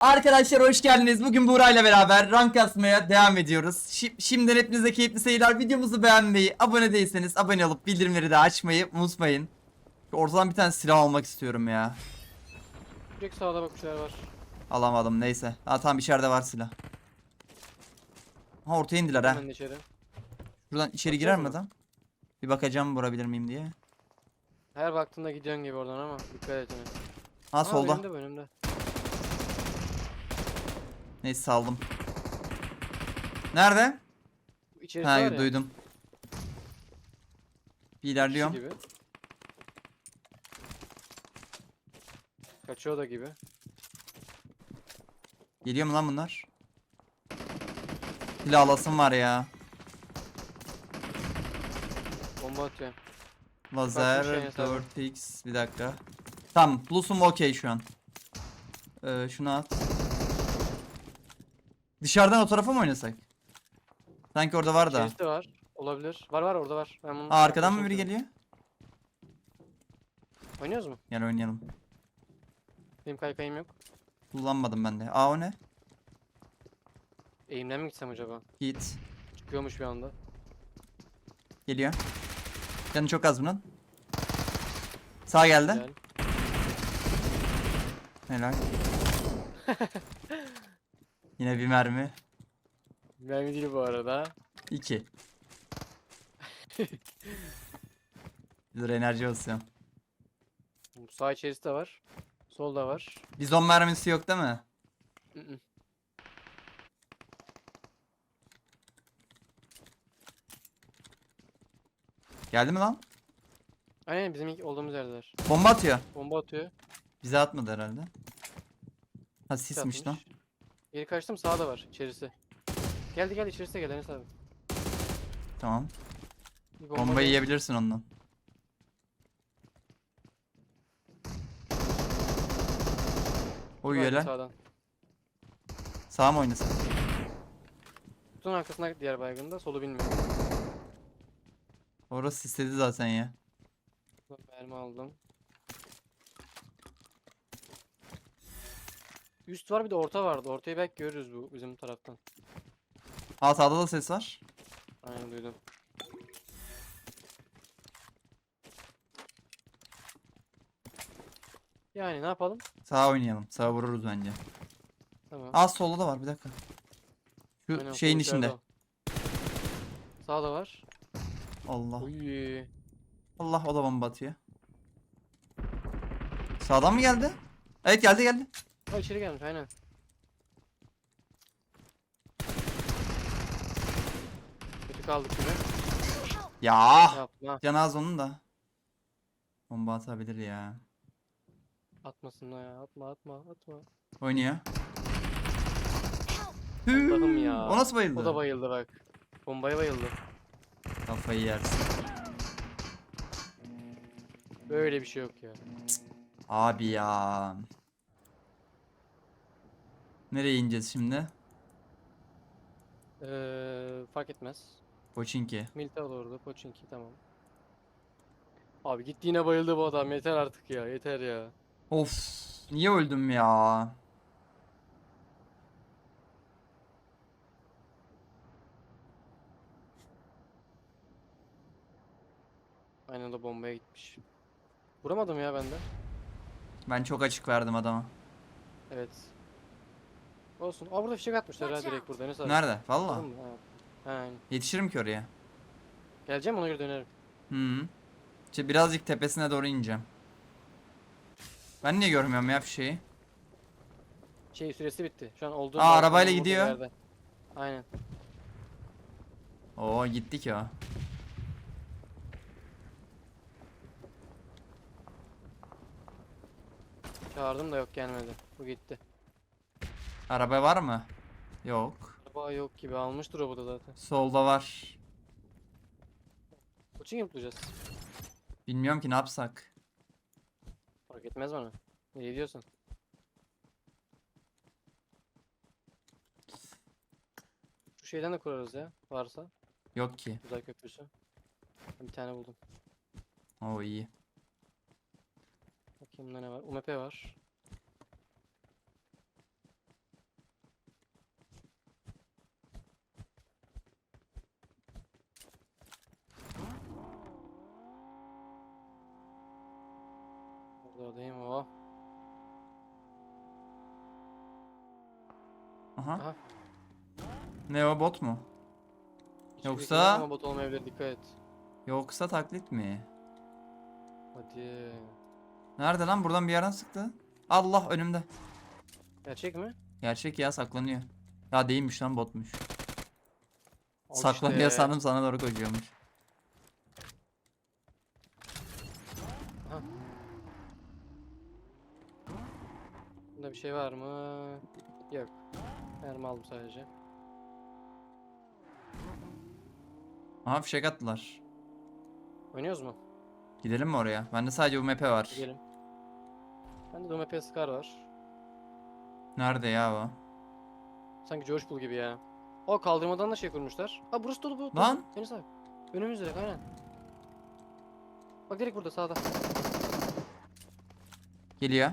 Arkadaşlar hoş geldiniz. Bugün Buğra ile beraber rank kasmaya devam ediyoruz. Şi- şimdiden hepinize keyifli seyirler. Videomuzu beğenmeyi, abone değilseniz abone olup bildirimleri de açmayı unutmayın. Ortadan bir tane silah almak istiyorum ya. Direkt sağda bak bir şeyler var. Alamadım neyse. Ha tamam içeride var silah. Ha ortaya indiler ha. Hemen de içeri. Buradan içeri girer mi adam? Bir bakacağım vurabilir miyim diye. Her baktığında gidiyorsun gibi oradan ama dikkat et. Ha Aa, solda. Önümde önümde. Neyse saldım. Nerede? İçerisi Ha var ya. duydum. Bir kişi ilerliyorum. gibi. Kaçıyor da gibi. Geliyor mu lan bunlar? Silah alasım var ya. Bomba atıyor. Lazer şey hesabı. 4x bir dakika. Tamam plus'um okey şu an. Ee, şunu at. Dışarıdan o tarafa mı oynasak? Sanki orada var da. De var. Olabilir. Var var orada var. Ben bunu Aa, arkadan mı biri geliyor? Oynuyoruz mu? Gel oynayalım. Benim kaykayım yok. Kullanmadım ben de. Aa o ne? Eğimden mi gitsem acaba? Git. Çıkıyormuş bir anda. Geliyor. Canı çok az bunun. Sağ geldi. Güzel. Helal. Yine bir mermi. Mermi değil bu arada. 2. Dur enerji olsun. Sağ içerisi de var. Solda var. Bizon mermisi yok değil mi? Hı hı. Geldi mi lan? Aynen bizim ilk olduğumuz yerdeler. Bomba atıyor. Bomba atıyor. Bize atmadı herhalde. Ha sis sismiş lan. Geri kaçtım sağda var içerisi. Geldi gel içerisi de gel Enes abi. Tamam. Bir bomba Bombayı gel- yiyebilirsin ondan. Oy Vardı helal. Sağdan. Sağa mı oynasın? Kutunun arkasına diğer baygında solu bilmiyorum. Orası istedi zaten ya. Mermi aldım. Üst var bir de orta vardı. Ortayı belki görürüz bu bizim taraftan. Aa sağda da ses var. Aynen duydum. Yani ne yapalım? Sağa oynayalım. Sağa vururuz bence. Tamam. Aa solda da var bir dakika. Şu Aynen, şeyin içinde. o. Sağda var. Allah. Uy. Allah o da bomba atıyor. Sağdan mı geldi? Evet geldi geldi. Ha içeri gelmiş aynen. Kötü kaldık yine. Ya. Yapma. Canaz onun da. Bomba atabilir ya. Atmasın ya. Atma atma atma. Oynuyor. Allah'ım ya. O nasıl bayıldı? O da bayıldı bak. Bombaya bayıldı. Kafayı yersin. Böyle bir şey yok ya. Abi ya. Nereye ineceğiz şimdi? Ee, fark etmez. Poçinki. Milita orada. Pochinki tamam. Abi gitti yine bayıldı bu adam. Yeter artık ya. Yeter ya. Of. Niye öldüm ya? Aynen da bombaya gitmiş. Vuramadım ya ben de. Ben çok açık verdim adama. Evet. Olsun. Aa burada fişek atmışlar ha direkt burada. Abi. Nerede? Valla. Anladın mı? Ha. Ha, aynen. Yetişirim ki oraya. Geleceğim ona göre dönerim. Hı -hı. İşte birazcık tepesine doğru ineceğim. Ben niye görmüyorum ya bir şeyi? Şey süresi bitti. Şu an olduğum Aa, arabayla gidiyor. yerde. Aynen. Oo gitti ki o. Çağırdım da yok gelmedi. Bu gitti. Araba var mı? Yok. Araba yok gibi almıştır o da zaten. Solda var. Koçing yapacağız. Bilmiyorum ki ne yapsak. Fark etmez bana. Ne diyorsun? Şu şeyden de kurarız ya. Varsa. Yok ki. Uzay köprüsü. Ben bir tane buldum. Oo iyi. Bakayım bunda ne var. UMP var. Oradayım o. Aha. Aha. Ne o bot mu? Hiçbir Yoksa- Ama bot olmayabilir dikkat et. Yoksa taklit mi? Hadi. Nerede lan? Buradan bir yerden sıktı. Allah önümde. Gerçek mi? Gerçek ya saklanıyor. Ya değilmiş lan botmuş. Al saklanıyor işte. sandım sana doğru koşuyormuş. Bir şey var mı? Yok. Mermi aldım sadece. Aha fişek attılar. Oynuyoruz mu? Gidelim mi oraya? Bende sadece bu map'e var. Gidelim. Bende de OMP Scar var. Nerede ya o? Sanki George Bull gibi ya. O kaldırmadan da şey kurmuşlar. Ha burası dolu bu. Lan! Deniz abi. Önümüz direkt aynen. Bak direkt burada sağda. Geliyor.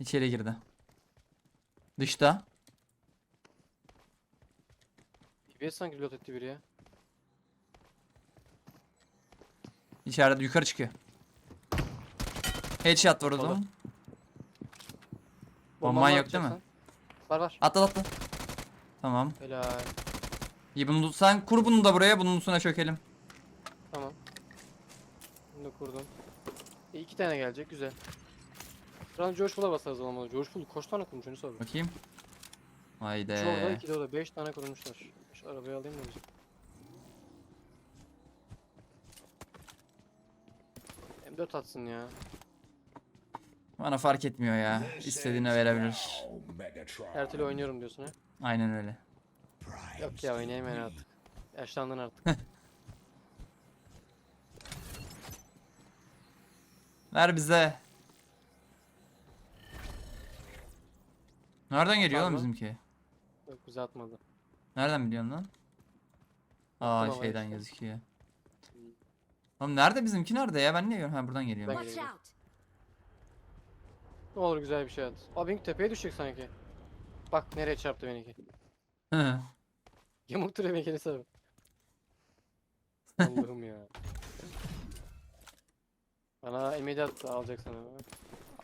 İçeri girdi. Dışta. PBS sanki reload etti biri ya. İçeride yukarı çıkıyor. Headshot vurdum. Sola. Bomban var yok değil mi? Var var. Atla atla. Tamam. Helal. İyi bunu sen kur bunu da buraya bunun üstüne çökelim. Tamam. Bunu da kurdum. E, iki tane gelecek güzel. Şu an George Bull'a basarız olmalı. George Bull kaç tane kurmuş onu sor. Bakayım. Haydi. Şu orada iki de orada beş tane kurmuşlar. Şu arabayı alayım mı bizim? M4 atsın ya. Bana fark etmiyor ya. İstediğine verebilir. Her türlü oynuyorum diyorsun ha. Aynen öyle. Yok ya oynayayım artık. Yaşlandın artık. Ver bize. Nereden geliyor lan Pardon? bizimki? Yok bize atmadı. Nereden biliyorsun lan? Aa Attım ama şeyden işte. gözüküyor. Oğlum nerede bizimki nerede ya? Ben niye görüyorum? Ha buradan geliyor. Ben- Watch geliyorum. out! Ne olur güzel bir şey at. Abi benimki tepeye düşecek sanki. Bak nereye çarptı benimki. Hı. Yamuk duruyor benimki Enes abi. Allah'ım ya. Bana M7 attı alacak sana.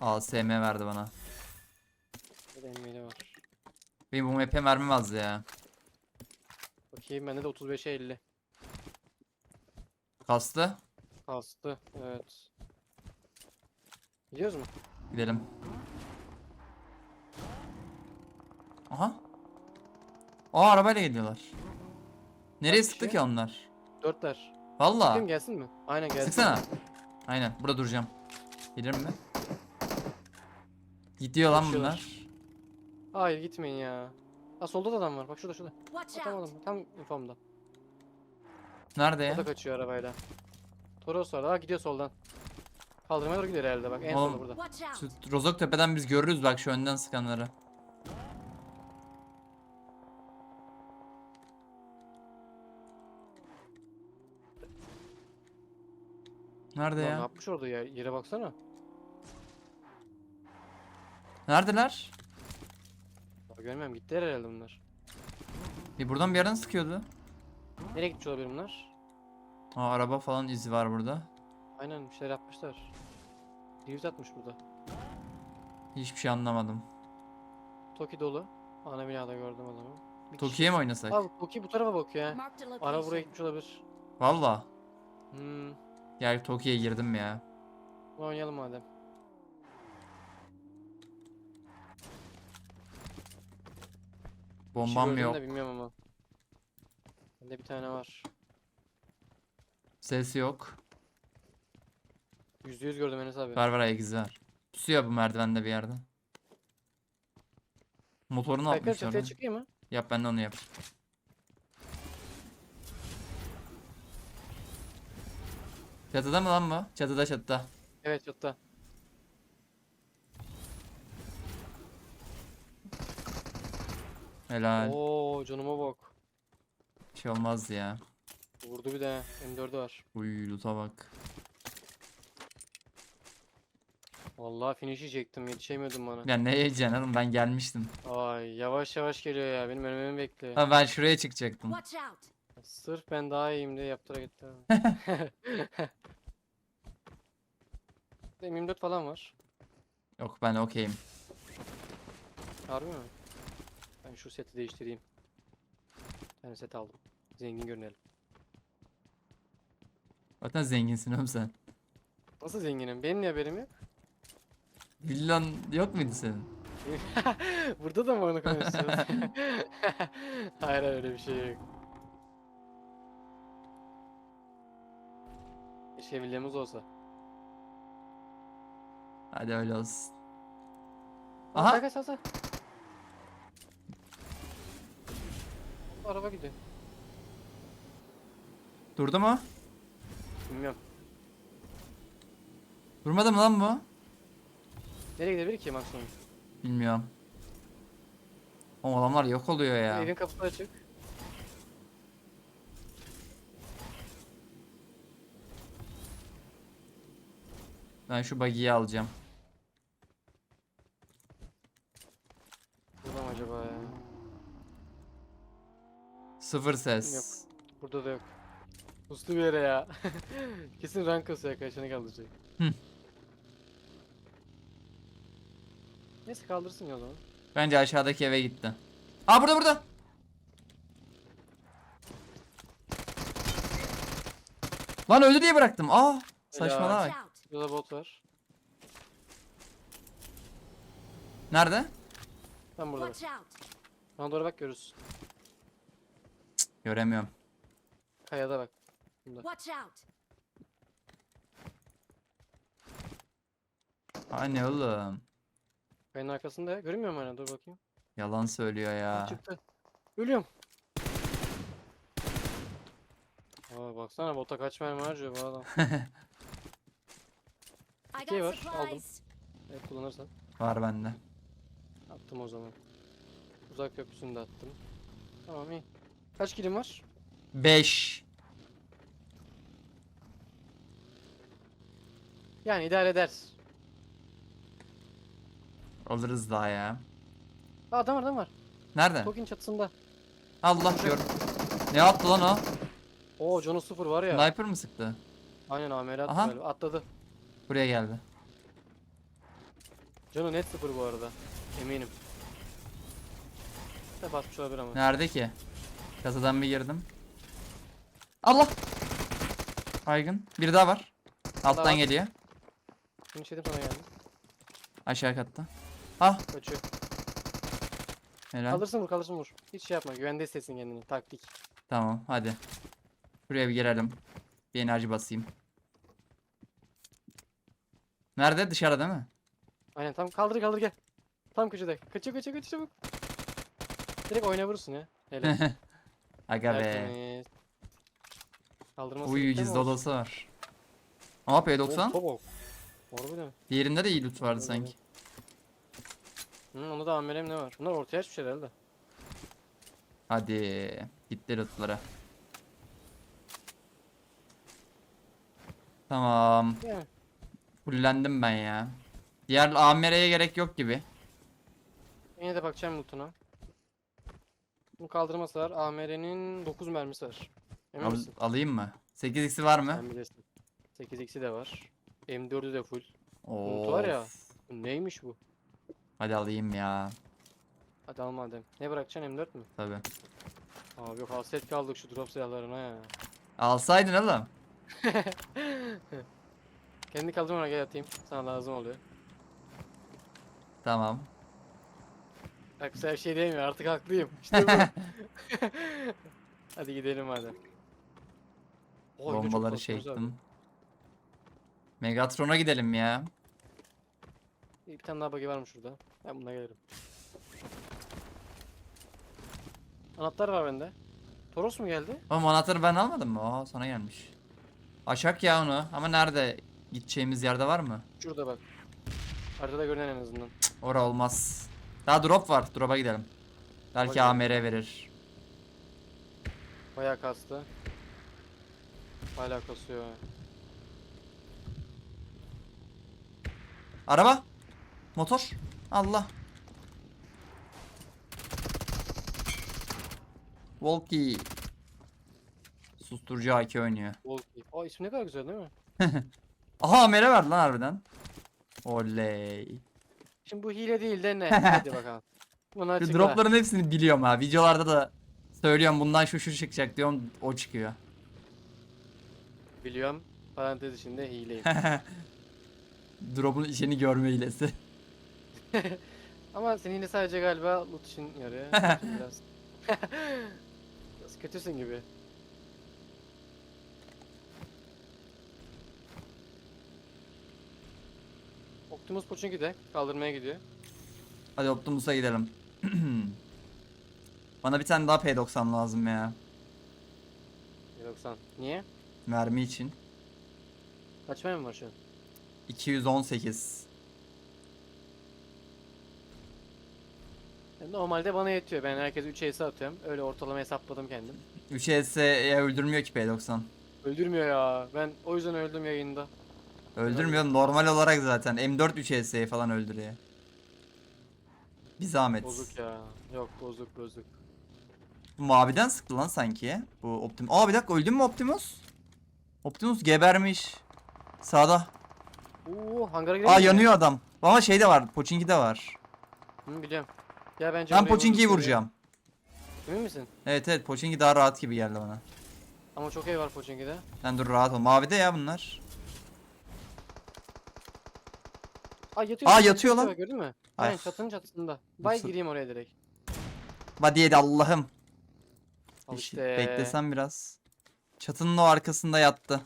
Al SM verdi bana. Bir de M7 var. Benim bu map'e mermim az ya. Bakayım bende de 35'e 50. Kastı. Kastı. Evet. Gidiyoruz mu? Gidelim. Aha. Aa arabayla geliyorlar. Nereye Kaç sıktı kişi? ki onlar? Dörtler. Valla. Kim gelsin mi? Aynen gelsin. Sıksana. Aynen burada duracağım. Gelir mi? Gidiyor lan Koşuyorlar. bunlar. Hayır gitmeyin ya. Ha solda da adam var. Bak şurada şurada. Atamadım. Tam infomda. Nerede O ya? da kaçıyor arabayla. Toros var. Ha gidiyor soldan. Kaldırmaya doğru gidiyor herhalde bak en Oğlum. solda burada. Şu Rozok tepeden biz görürüz bak şu önden sıkanları. Nerede Lan ne ya? yapmış orada ya? Yere baksana. Neredeler? Görmüyorum gittiler herhalde bunlar. Bir buradan bir yerden sıkıyordu. Nereye gitmiş olabilir bunlar? Aa araba falan izi var burada. Aynen bir şeyler yapmışlar. Drift atmış burada. Hiçbir şey anlamadım. Toki dolu. Ana binada gördüm adamı. Bir Toki'ye mi oynasak? Abi Toki bu tarafa bakıyor ya. Marked a Ara buraya gitmiş olabilir. Valla. Hmm. Gel Toki'ye girdim ya. Oynayalım madem. Bombam yok. de bilmiyorum ama. Bende bir tane var. Ses yok. Yüzde yüz gördüm Enes abi. Var var ayak izi var. Pusuyor bu merdivende bir yerde. Motorunu Tekrar atmış oraya. çıkayım mı? Yap ben de onu yap. Çatıda mı lan bu? Çatıda çatıda. Evet çatıda. Helal. Oo canıma bak. Bir şey olmaz ya. Vurdu bir de. M4'ü var. Uy loot'a bak. Vallahi finish yiyecektim. Yetişemiyordum bana. Ya ne yiyeceksin oğlum ben gelmiştim. Ay yavaş yavaş geliyor ya. Benim önümü bekliyor. Ha ben şuraya çıkacaktım. Watch out! Sırf ben daha iyiyim diye yaptıra gitti. M24 falan var. Yok ben okeyim. Harbi mi? Ben şu seti değiştireyim. Bir tane set aldım. Zengin görünelim. Zaten zenginsin oğlum sen. Nasıl zenginim? Benim niye haberim yok? Villan yok muydu senin? Burada da mı onu konuşuyoruz? hayır hayır öyle bir şey yok. Keşke villamız olsa. Hadi öyle olsun. Aha. Kaç kaç kaç. Araba gidiyor. Durdu mu? Bilmiyorum. Durmadı mı lan bu? Nereye gidebilir ki maksimum? Bilmiyorum. O adamlar yok oluyor ya. Evin kapısı açık. Ben şu buggy'yi alacağım. Burada mı acaba ya? Sıfır ses. Burada da yok. Uslu bir yere ya. Kesin rank kasıyor kaçını kaldıracak. Hı. Neyse kaldırsın ya o zaman. Bence aşağıdaki eve gitti. Aa burada burada. Lan öldü diye bıraktım. Aa saçmalama. Bak. Burada bot var. Nerede? Tam burada. bak. Bana doğru bak görürsün. Göremiyorum. Kayada bak. Bunda. Watch out! Aa ne oğlum? Kayanın arkasında. Görünmüyor mu hala? Dur bakayım. Yalan söylüyor ya. Çıktı. Ölüyorum. Aa baksana bota kaç mermi harcıyor bu adam. I var, aldım. supplies. Evet kullanırsan. Var bende. Attım o zaman. Uzak köprüsünü de attım. Tamam iyi. Kaç kilim var? 5. Yani idare eder. Alırız daha ya. Aa, adam var adam var. Nerede? Tokin çatısında. Allah gör. Ne yaptı lan o? Oo canı sıfır var ya. Sniper mı sıktı? Aynen AMR attı Aha. galiba. Atladı. Buraya geldi. Canı net sıfır bu arada. Eminim. De basmış olabilir ama. Nerede ki? Kasadan bir girdim. Allah! Baygın. Bir daha var. Alttan var. geliyor. Şimdi şeydim sana geldi. Aşağı katta. Ah Kaçıyor. helal. Kalırsın vur kalırsın vur. Hiç şey yapma. Güvende hissetsin kendini. Taktik. Tamam hadi. Şuraya bir girelim. Bir enerji basayım. Nerede? Dışarıda değil mi? Aynen tam kaldır kaldır gel. Tam köşede. Kaçıyor kaçıyor kaçıyor çabuk. Direkt oyuna vurursun ya. Hele. Aga be. Tertemiz. Kaldırması Uy olsun? odası var. Ama P90. Oh, top Harbiden. Diğerinde de iyi loot vardı sanki. Hı, onda da amelem ne var? Bunlar ortaya açmış herhalde. Hadi. Gitti lootlara. Tamam. Yani. Fullendim ben ya. Diğer AMR'ye gerek yok gibi. Yine de bakacağım lootuna. Bunu kaldırması var. AMR'nin 9 mermisi var. Emin Al- misin? alayım mı? 8x'i var mı? Sen bilirsin. 8x'i de var. M4'ü de full. Loot var ya. Of. Bu neymiş bu? Hadi alayım ya. Hadi al madem. Ne bırakacaksın M4 mü? Tabi. Abi yok hasret kaldık şu drop silahlarına ya. Alsaydın oğlum. Kendi kaldırma ona gel atayım. Sana lazım oluyor. Tamam. Bak her şey demiyor artık haklıyım. İşte bu. Hadi gidelim madem. Oy, ne çok Bombaları abi. çektim. Megatron'a gidelim ya. Bir tane daha buggy varmış şurada. Ben buna gelirim. Anahtar var bende. Toros mu geldi? Oğlum anahtarı ben almadım mı? Aa sana gelmiş. Açak ya onu. Ama nerede? Gideceğimiz yerde var mı? Şurada bak. Haritada görünen en azından. Ora olmaz. Daha drop var. Drop'a gidelim. Belki Hadi. AMR verir. Bayağı kastı. Hala kasıyor. Araba. Motor. Allah. Volky. Susturucu AK oynuyor. Volky. Aa ismi ne kadar güzel değil mi? Aha AMR verdi lan harbiden. Oley. Şimdi bu hile değil de ne? Hadi bakalım. Bunu Şu açıkla. dropların hepsini biliyorum ha. Videolarda da söylüyorum bundan şu şu çıkacak diyorum o çıkıyor. Biliyorum. Parantez içinde hileyim. Drop'un içini görme hilesi. Ama senin yine sadece galiba loot için yarıyor. Biraz. biraz kötüsün gibi. Optimus Pochinki de kaldırmaya gidiyor. Hadi Optimus'a gidelim. Bana bir tane daha P90 lazım ya. 90. Niye? Mermi için. Kaç mermi var şu an? 218. Yani Normalde bana yetiyor. Ben herkese 3 ace atıyorum. Öyle ortalama hesapladım kendim. 3 ES'ye öldürmüyor ki P90. Öldürmüyor ya. Ben o yüzden öldüm yayında. Öldürmüyor normal olarak zaten. M4 3 ES'yi falan öldürüyor. Bir zahmet. Bozuk ya. Yok bozuk bozuk. Bu maviden sıktı lan sanki. Bu Optimus. Aa bir dakika öldü mü Optimus? Optimus gebermiş. Sağda. Oo hangara girelim Aa mi? yanıyor adam. Ama şey de var. Pochinki de var. Hı, biliyorum. Gel bence Ben vururuz vuracağım. Emin misin? Evet evet Pochinki daha rahat gibi geldi bana. Ama çok iyi var Pochinki'de. Sen dur rahat ol. Mavide ya bunlar. Aa yatıyor. Aa, yatıyor lan. Gördün mü? Ay. Aynen çatının çatısında. Bay gireyim oraya direkt. Body'ye Allah'ım. Al işte. Beklesem biraz. Çatının o arkasında yattı.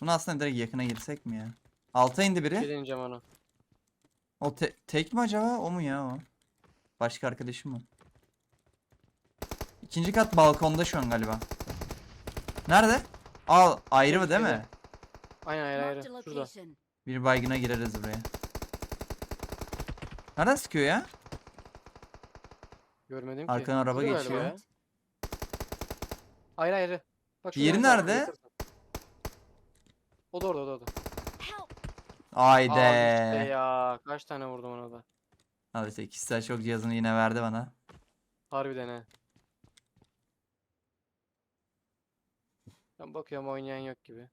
Bunu aslında direkt yakına girsek mi ya? Alta indi Bir şey biri. deneyeceğim onu. O te- tek mi acaba? O mu ya o? Başka arkadaşım mı? İkinci kat balkonda şu an galiba. Nerede? Aa ayrı mı değil mi? Aynen ayrı ayrı. Şurada. Bir baygına gireriz buraya. Nereden sıkıyor ya? Görmedim ki. Arkadan araba galiba geçiyor. ya. Ayrı ayrı. Bak Diğeri şurada var, nerede? O da orada o da orada. Help! Haydi. Al işte ya. Kaç tane vurdum ona da. Al işte kişisel şok cihazını yine verdi bana. Harbiden he. Ben bakıyorum oynayan yok gibi.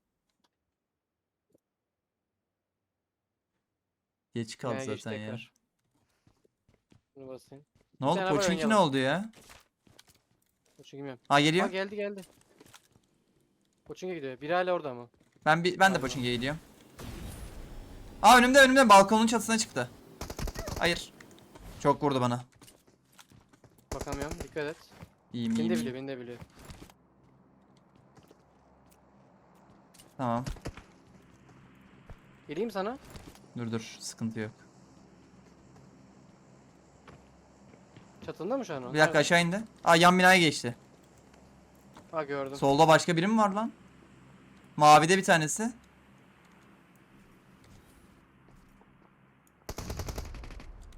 Geç kaldı Yine geç zaten ya. tekrar. Bunu basayım. Ne oldu? Pochinki ne oynayalım. oldu ya? Koçun bilmiyorum. Ha geliyor. geldi geldi. Koçun gidiyor. Biri hala orada mı? Ben bir ben de. Pochinki'ye gidiyorum. Aa önümde önümde balkonun çatısına çıktı. Hayır. Çok vurdu bana. Bakamıyorum. Dikkat et. İyiyim Beni iyiyim. de iyiyim. biliyor, beni de biliyor. Tamam. Geleyim sana. Dur dur sıkıntı yok. Çatında mı şu an o? Bir dakika aşağı indi. Aa yan binaya geçti. Ha gördüm. Solda başka biri mi var lan? Mavide bir tanesi.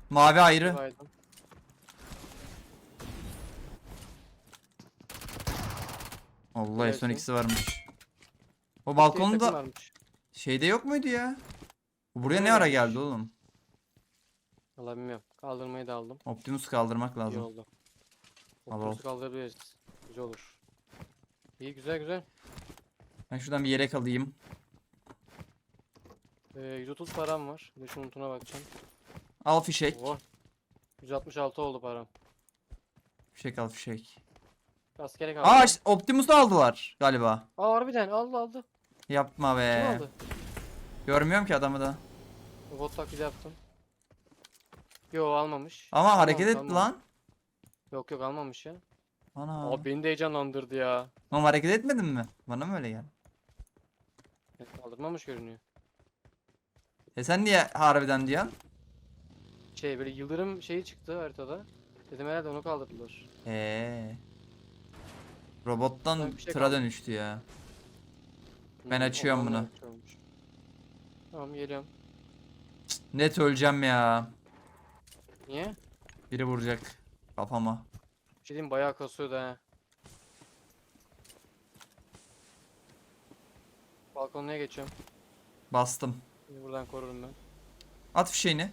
Mavi ayrı. Baydım. Allah Evet, son ikisi varmış. O Bir balkonun takım da varmış. şeyde yok muydu ya? Bu buraya ne ara geldi oğlum? Valla bilmiyorum. Kaldırmayı da aldım. Optimus kaldırmak İyi lazım. oldu. Al, al. Kaldırabiliriz. Güzel olur. İyi güzel güzel. Ben şuradan bir yelek alayım. Ee, 130 param var. Bir de şunun notuna bakacağım. Al fişek. Oh. 166 oldu param. Fişek al fişek. Askere kaldı. Aa işte Optimus'u aldılar galiba. Aa harbiden aldı aldı. Yapma Kim be. aldı? Görmüyorum ki adamı da. Bot taklidi yaptım. Yo almamış. Ama hareket etti almamış. lan. Yok yok almamış ya. Ana. Aa beni de heyecanlandırdı ya. Oğlum hareket etmedin mi? Bana mı öyle geldi? Evet, Kaldırmamış görünüyor. E sen niye harbiden diyorsun? Şey böyle yıldırım şeyi çıktı haritada. Dedim herhalde onu kaldırdılar. Eee. Robottan bir şey tıra kaldı. dönüştü ya. Ben açıyorum bunu. Tamam geliyorum. Net öleceğim ya. Niye? Biri vuracak kafama. Bir şey diyeyim bayağı kasıyordu ha. Balkonluya geçiyorum. Bastım. Beni buradan korurum ben. At fişeğini.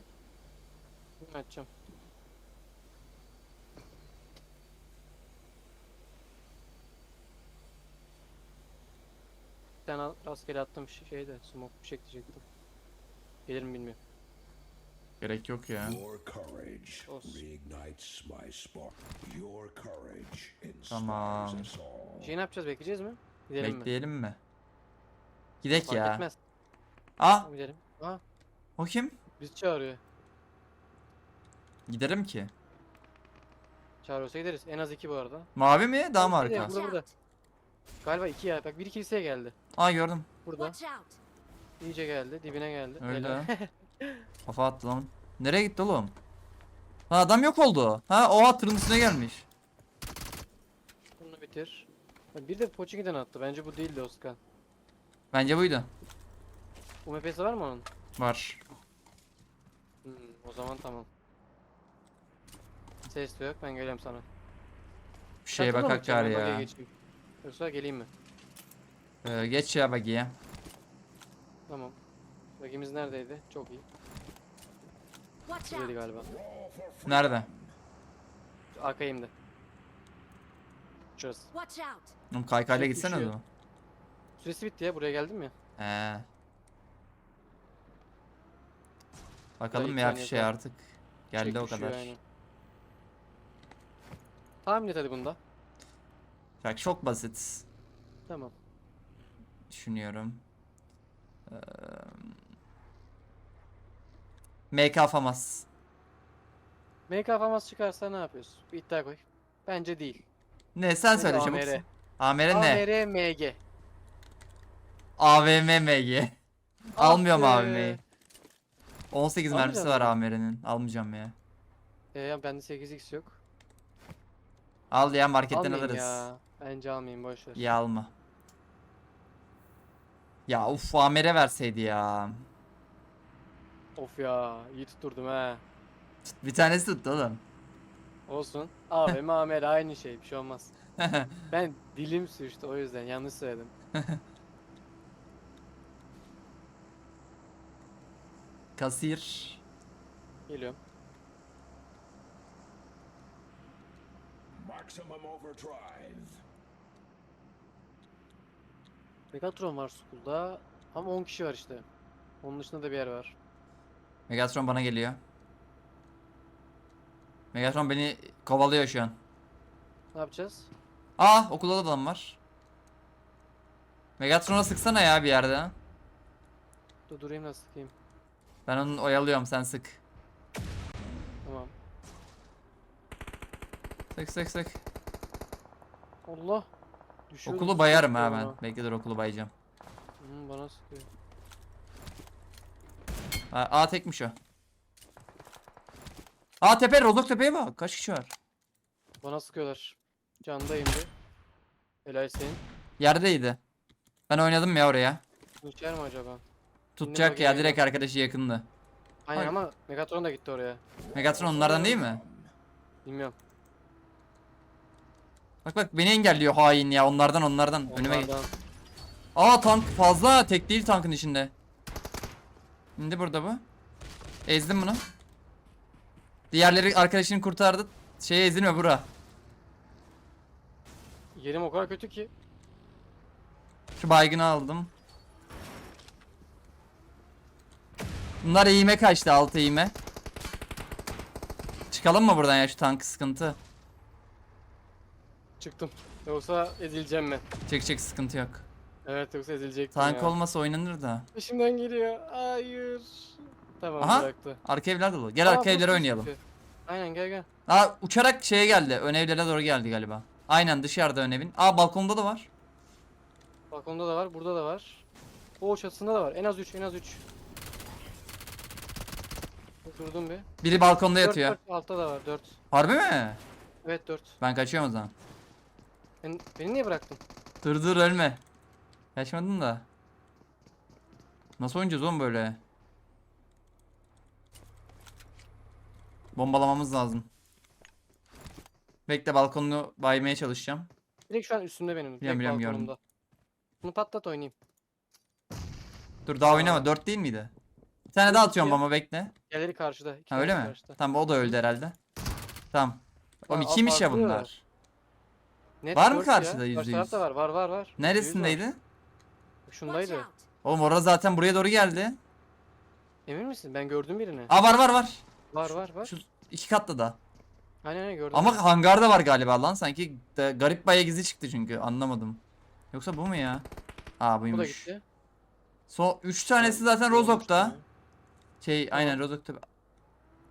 Bunu açacağım. Bir tane rastgele attım şey- şeyde smoke bir şey diyecektim. Gelir mi bilmiyorum. Gerek yok ya. Tamam. Şey ne yapacağız bekleyeceğiz mi? Gidelim mi? Bekleyelim mi? Gidek Fark ya. etmez. Aa gidelim. Aa o kim? bizi çağırıyor. Giderim ki. Çağırıyorsa gideriz. En az iki bu arada. Mavi mi? Daha mı arka? Burada burada. Galiba iki ya. Bak biri kiliseye geldi. Aa gördüm. Burada. İyice geldi. Dibine geldi. Öyle. Kafa attı lan. Nereye gitti oğlum? Ha adam yok oldu. Ha oha tırın üstüne gelmiş. Bunu bitir. Bir de Pochinki'den attı. Bence bu değildi Oskan. Bence buydu. UMP'si var mı onun? Var. Hmm, o zaman tamam. Ses de yok. Ben geliyorum sana. Bir şeye Çatıda mı bakak ben bug'e ya. geçeyim. Yoksa geleyim mi? Ee, geç ya bagiye. Tamam. Bagimiz neredeydi? Çok iyi. Buradaydı galiba. Nerede? Arkayımda. Şurası. Oğlum kaykayla Çok gitsene o düşüyor. zaman. Süresi bitti ya. Buraya geldim ya. He. Bakalım iki ya şey artık. Geldi o düşüyor, kadar. aynen. Tahmin et hadi bunda. Bak çok basit. Tamam. Düşünüyorum. Ee, MK Famas. MK famas çıkarsa ne yapıyorsun? Bir iddia koy. Bence değil. Ne sen söyle AMR. çabuk. AMR ne? AMR MG. AVM MG. Almıyorum. AVM'yi. 18 mermisi Almayacak var? AMR'nin. Almayacağım ya. Ee, ya bende 8x yok. Al ya marketten Almayayım alırız. Ya. ya. Bence almayayım boş ver. alma. Ya uf AMR verseydi ya. Of ya iyi tutturdum ha. Bir tanesi tuttu oğlum. Olsun. AVM AMR aynı şey bir şey olmaz. Ben dilim sürçtü o yüzden yanlış söyledim. Kasir. Geliyorum. Maximum overdrive. Megatron var School'da ama 10 kişi var işte. Onun dışında da bir yer var. Megatron bana geliyor. Megatron beni kovalıyor şu an. Ne yapacağız? Aa okulda da adam var. Megatron'a sıksana ya bir yerde. Dur durayım nasıl sıkayım. Ben onu oyalıyorum sen sık. Tamam. Sık sık sık. Allah. Düşüyordu, Okulu bayarım ha ben. Bekle dur okulu bayacağım. Hı, bana sıkıyor. Aa, aa tekmiş o. Aa tepe Rozok tepeye bak. Kaç kişi var? Bana sıkıyorlar. Canda indi. Helal senin. Yerdeydi. Ben oynadım ya oraya. Düşer mi acaba? Tutacak ya geliyor. direkt arkadaşı yakındı. Aynen Hayır. ama Megatron da gitti oraya. Megatron onlardan değil mi? Bilmiyorum. Bak bak beni engelliyor hain ya onlardan onlardan. Önüme. Onlardan. Aa tank fazla tek değil tankın içinde. Şimdi burada bu. Ezdim bunu. Diğerleri arkadaşını kurtardı. Şeye ezilme bura. Yerim o kadar kötü ki. Şu baygını aldım. Bunlar eğime kaçtı altı eğime. Çıkalım mı buradan ya şu tank sıkıntı. Çıktım. Yoksa ezileceğim ben. Çık çık sıkıntı yok. Evet yoksa ezilecektim Tank ya. olmasa oynanır da. Peşimden geliyor. Hayır. Tamam Aha. bıraktı. Arka evler dolu. Gel Aa, arka evlere oynayalım. kötü. Aynen gel gel. Aa uçarak şeye geldi. Ön evlere doğru geldi galiba. Aynen dışarıda ön evin. Aa balkonda da var. Balkonda da var, burada da var. O çatısında da var. En az 3, en az 3. Durdum bir. Biri balkonda 4, yatıyor. 4, altta da var 4. Harbi mi? Evet 4. Ben kaçıyorum o zaman. Ben, beni niye bıraktın? Dur dur ölme. Kaçmadın da. Nasıl oynayacağız oğlum böyle? Bombalamamız lazım. Bekle balkonunu baymaya çalışacağım. Direkt şu an üstümde benim. Direkt biliyorum, gördüm. Bunu patlat oynayayım. Dur daha oynama. 4 değil miydi? Bir tane daha atıyorum ama bekle. Diğerleri karşıda. iki Ha öyle mi? Karşıda. Tamam o da öldü herhalde. Tamam. Oğlum Aa, ikiymiş ya farklı. bunlar. Net Var mı dört karşıda yüzde Karşı yüz? tarafta var, var var var. Neresindeydi? Şundaydı. Oğlum orada zaten buraya doğru geldi. Emin misin? Ben gördüm birini. Aa var var var. Var var var. Şu iki katlı da. Aynen aynen gördüm. Ama hangarda var galiba lan. Sanki de garip baya gizli çıktı çünkü. Anlamadım. Yoksa bu mu ya? Aa Bu da buymuş. gitti. So 3 tanesi zaten Rozok'ta. Şey aynen Rozok'ta.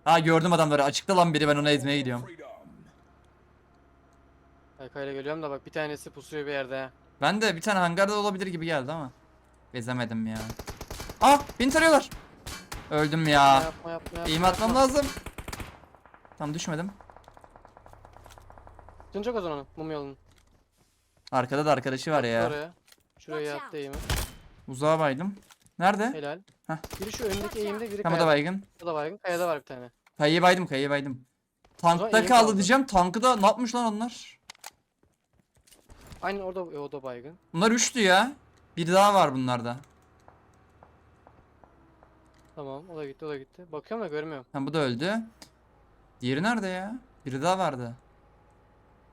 Aa gördüm adamları. Açıkta lan biri ben onu ezmeye gidiyorum. Kaykayla geliyorum da bak bir tanesi pusuyor bir yerde ha. Ben de bir tane hangarda olabilir gibi geldi ama. Gezemedim ya. Aa beni tarıyorlar. Öldüm ya. Yapma yapma yapma. Eğim atmam lazım. Tam düşmedim. Çok o zaman mum yolunun. Arkada da arkadaşı var ya. Oraya. Şuraya Watch out. eğimi. Uzağa baydım. Nerede? Helal. Heh. Biri şu önündeki eğimde biri Tam da kayada. baygın. O da baygın. Kayada var bir tane. Kayıyı baydım kayıyı baydım. Tankta iyi kaldı kaldı. diyeceğim. Tankı da ne yapmış lan onlar? Aynen orada o da baygın. Bunlar üçtü ya. Bir daha var bunlarda. Tamam o da gitti o da gitti. Bakıyorum da görmüyorum. Ha bu da öldü. Diğeri nerede ya? Biri daha vardı.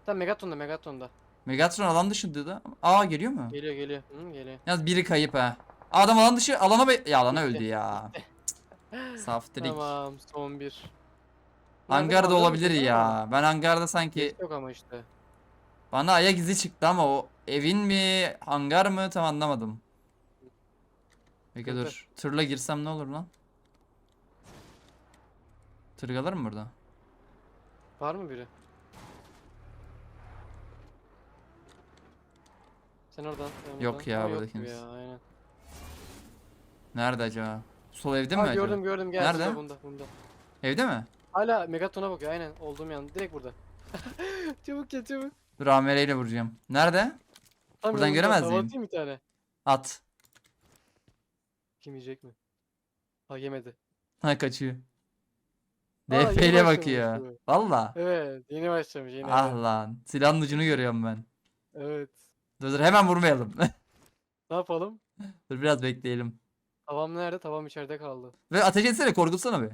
Tamam Megaton'da Megaton'da. Megatron alan dışında da. Aa geliyor mu? Geliyor geliyor. Hı, geliyor. Yalnız biri kayıp ha. Adam alan dışı alana be ya alana öldü ya. Saftirik. Tamam son bir. Hangarda olabilir ya. Ben hangarda sanki Yok ama işte. Bana ayak izi çıktı ama o evin mi hangar mı tam anlamadım. Peki dur. Tırla girsem ne olur lan? Tırgalar mı burada? Var mı biri? Sen oradan. ben Yok ya, Ha, burada kimse. Ya, aynen. Nerede acaba? Sol evde Ha, mi acaba? gördüm gördüm gel Nerede? şurada, bunda bunda. Evde mi? Hala Megaton'a bakıyor aynen olduğum yan direkt burada. çabuk gel çabuk. Dur AMR vuracağım. Nerede? Tam Buradan göremez miyim? atayım bir tane. At. Kim yiyecek mi? Ha yemedi. Ha kaçıyor. Aa, yeni başlamış bakıyor. bu. Valla. Evet yeni başlamış yeni. Ah lan. Silahın ucunu görüyorum ben. Evet. Dur dur hemen vurmayalım. Ne yapalım? dur biraz bekleyelim. Tavam nerede? Tavam içeride kaldı. Ve ateş etsene korkutsana bir.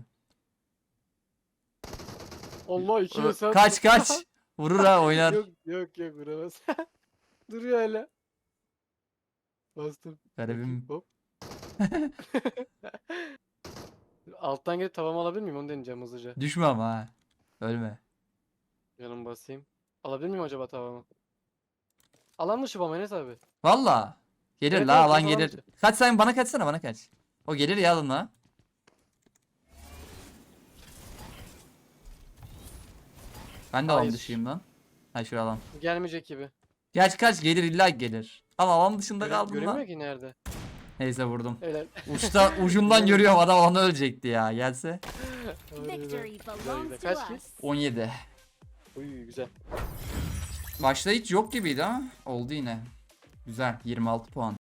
Allah iki mesaj. Kaç kaç. Vurur ha oynar. Yok yok yok vuramaz. Duruyor hala. Bastım. Garibim. Hop. Alttan gelip tavamı alabilir miyim? Onu deneyeceğim hızlıca. Düşme ama ha. Ölme. Yanım basayım. Alabilir miyim acaba tavamı? Alan dışı bu ama Enes abi. Valla. Gelir Evet, la evet, alan gelir. dışı. Kaç sen bana kaçsana bana kaç. O gelir ya alana. Ben de alan Hayır. dışıyım lan. Ha şuraya alan. Gelmeyecek gibi. Gerçi kaç gelir illa gelir. Ama alan dışında Göre- kaldım görünmüyor lan. ki nerede. Neyse vurdum. Helal. Uçta ucundan görüyorum adam alana ölecekti ya. Gelse. Victory belongs to Kaç us. 17. Uy güzel. Başta hiç yok gibiydi ama oldu yine. Güzel 26 puan.